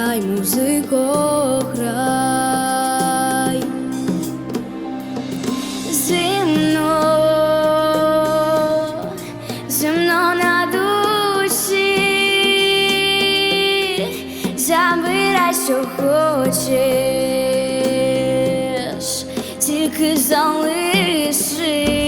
Грай, музико, грай Земно, земно на душі, забирай, що хочеш, тільки залиши.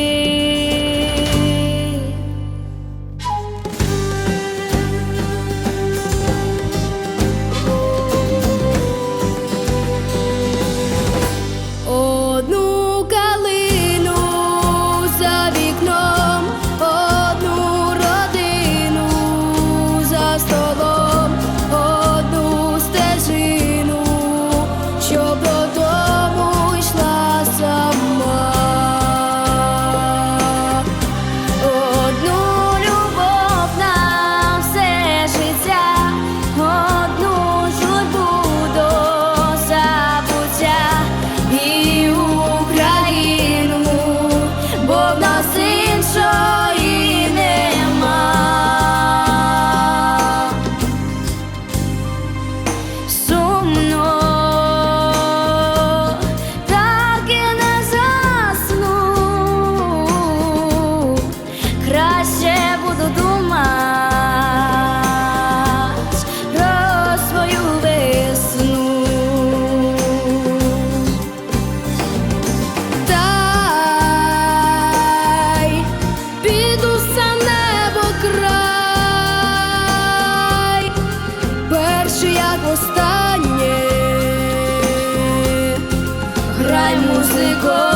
Останнє, грай музико.